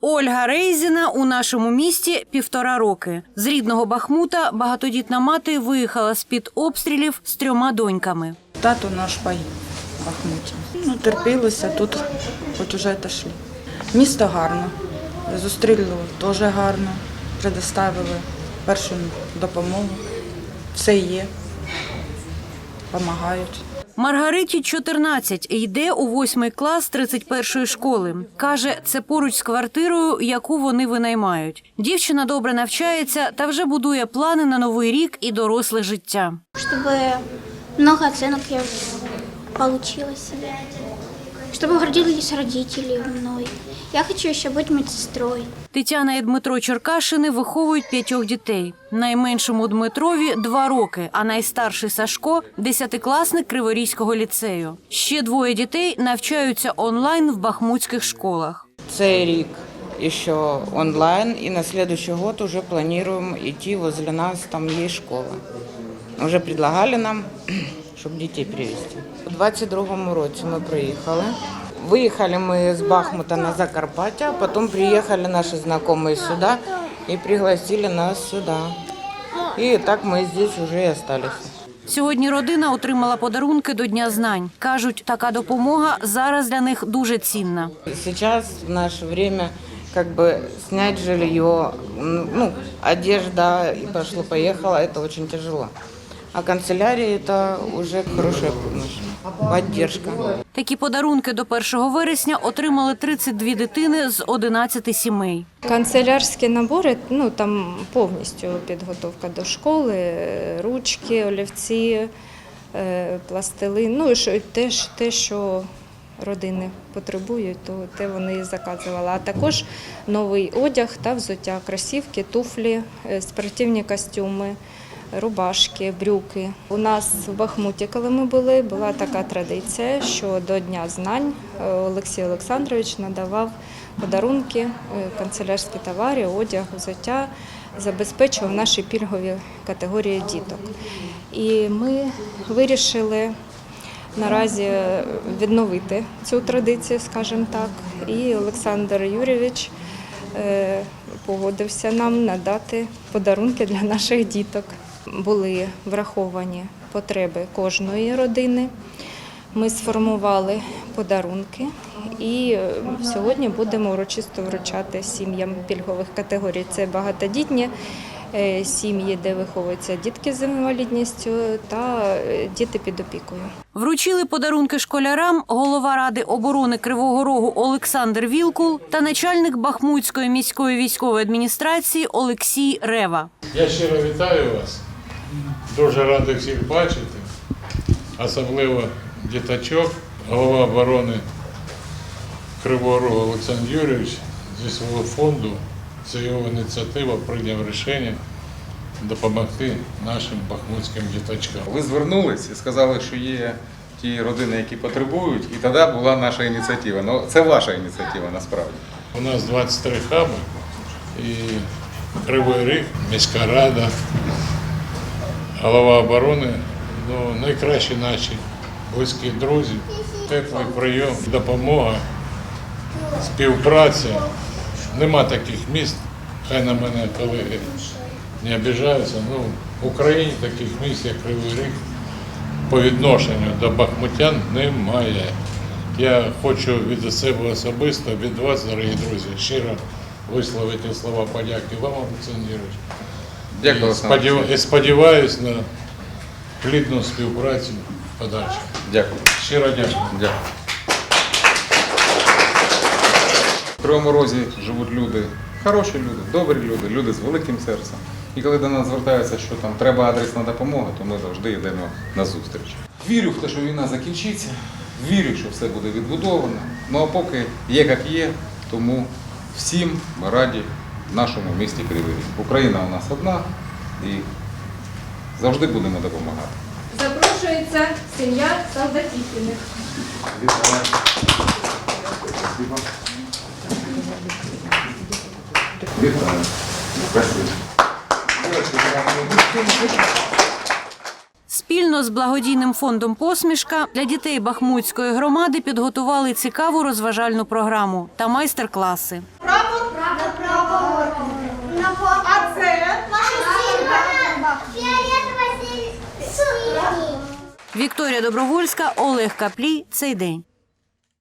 Ольга Рейзіна у нашому місті півтора роки. З рідного Бахмута багатодітна мати виїхала з-під обстрілів з трьома доньками. Тато наш погиб в Бахмуті. Ну, терпілося, тут хоч уже отошли. Місто гарно. Зустріли теж гарно. Предоставили першу допомогу. Все є. Помагають. Маргариті 14, йде у восьмий клас 31-ї школи. Каже, це поруч з квартирою, яку вони винаймають. Дівчина добре навчається та вже будує плани на новий рік і доросле життя. Щоб багато оцінок я себе, чтобы гордились родители мной. Я хочу еще быть медсестрой. Тетяна і Дмитро Черкашини виховують п'ятьох дітей. Найменшому Дмитрові два роки, а найстарший Сашко десятикласник Криворізького ліцею. Ще двоє дітей навчаються онлайн в бахмутських школах. Цей рік еще онлайн, и на следующий год уже планируем идти возле нас, там есть школа. Уже предлагали нам, щоб дітей привезти. У 22-му році ми приїхали. Виїхали ми з Бахмута на Закарпаття, потім приїхали наші знайомі сюди і пригласили нас сюди. І так ми здесь вже і остались. Сьогодні родина отримала подарунки до Дня знань. кажуть, така допомога зараз для них дуже цінна. Сейчас в наше время как бы снять жилье, ну, одежда и пошло-поехало, это очень тяжело. А канцелярия это уже хорошая помощь, поддержка. Такі подарунки до 1 вересня отримали 32 дитини з 11 сімей. Канцелярські набори, ну там повністю підготовка до школи, ручки, олівці, е, пластилин. Ну і що теж те, що родини потребують, то те вони і заказували. А також новий одяг та взуття, кросівки, туфлі, е, спортивні костюми. Рубашки, брюки. У нас в Бахмуті, коли ми були, була така традиція, що до Дня знань е, Олексій Олександрович надавав подарунки, е, канцелярські товари, одяг, взуття, забезпечував наші пільгові категорії діток. І ми вирішили наразі відновити цю традицію, скажімо так. І Олександр Юрійович е, погодився нам надати подарунки для наших діток. Були враховані потреби кожної родини. Ми сформували подарунки і е, сьогодні будемо урочисто вручати сім'ям пільгових категорій. Це багатодітні е, сім'ї, де виховуються дітки з інвалідністю та е, діти під опікою. Вручили подарунки школярам голова ради оборони Кривого Рогу Олександр Вілкул та начальник Бахмутської міської військової адміністрації Олексій Рева. Я щиро вітаю вас. Дуже радий всіх бачити, особливо діточок, голова оборони Кривого Рогу Олександр Юрійович зі свого фонду, це його ініціатива прийняв рішення допомогти нашим бахмутським діточкам. Ви звернулись і сказали, що є ті родини, які потребують, і тоді була наша ініціатива. Ну, це ваша ініціатива насправді. У нас 23 хаби і Кривий Ріг, міська рада, голова оборони, ну, найкращі наші близькі друзі, теплий прийом, допомога, співпраця. Нема таких міст, хай на мене колеги не обіжаються. Ну, в Україні таких міст, як Кривий Ріг, по відношенню до бахмутян немає. Я хочу від себе особисто, від вас, дорогі друзі, щиро висловити слова подяки вам, Олександр Юрійович. Дякую, Олександр. сподів- Олексійович. І сподіваюся на плідну співпрацю подальшу. Дякую. Щиро дякую. Дякую. В Кривому Розі живуть люди, хороші люди, добрі люди, люди з великим серцем. І коли до нас звертаються, що там треба адресна допомога, то ми завжди йдемо на зустріч. Вірю в те, що війна закінчиться, вірю, що все буде відбудовано. Ну а поки є як є, тому всім ми раді в нашому місті Кривий Ріг. Україна у нас одна і завжди будемо допомагати. Запрошується сім'я Солдатівкиних. Вітаю. Спільно з благодійним фондом Посмішка для дітей Бахмутської громади підготували цікаву розважальну програму та майстер-класи. Прапор А це? Фіолетово-синій. Вікторія Добровольська, Олег Каплій. Цей день.